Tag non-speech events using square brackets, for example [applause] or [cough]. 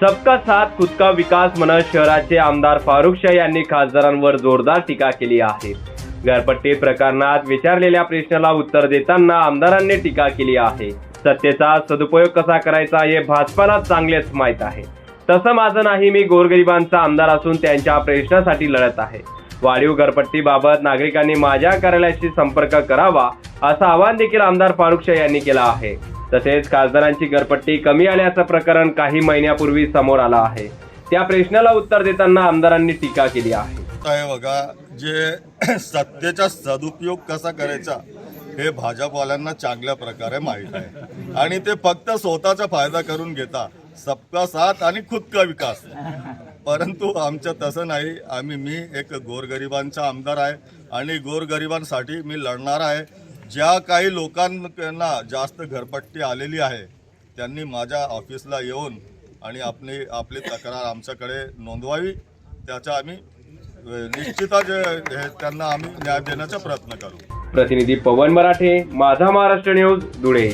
सबका साथ खुदका विकास म्हणत शहराचे आमदार फारुख शाह यांनी खासदारांवर जोरदार टीका केली आहे. घरपट्टी प्रकरणात विचारलेल्या प्रश्नाला उत्तर देताना आमदारांनी टीका केली आहे. सत्तेचा सदुपयोग कसा करायचा हे भाजपाला चांगलेच माहीत आहे. तसं माझं नाही मी गोरगरिबांचा आमदार असून त्यांच्या प्रश्नासाठी लढत आहे. वाढीव घरपट्टीबाबत नागरिकांनी माझ्या कार्यालयाशी संपर्क करावा असं आवाहन देखील आमदार फारुख शाह यांनी केलं आहे. तसेच खासदारांची घरपट्टी कमी आल्याचं प्रकरण काही महिन्यापूर्वी समोर आलं आहे. त्या प्रश्नाला उत्तर देताना आमदारांनी टीका केली आहे. बघा जे [clears throat] सत्तेचा सदुपयोग कसा करायचा हे भाजपवाल्यांना चांगल्या प्रकारे माहीत आहे. आणि ते फक्त स्वतःचा फायदा करून घेता सबका साथ आणि खुद का विकास. परंतु आमचं तसं नाही. आम्ही मी एक गोरगरिबांचा आमदार आहे आणि गोरगरिबांसाठी मी लढणार आहे. ज्या काही लोकांना जास्त घरपट्टी आलेली आहे त्यांनी माझ्या ऑफिसला येऊन आणि आपली आपली तक्रार आमच्याकडे नोंदवावी. त्याचा आम्ही निश्चितच हे त्यांना आम्ही न्याय देण्याचा प्रयत्न करू. प्रतिनिधी पवन मराठे माझा महाराष्ट्र न्यूज धुळे.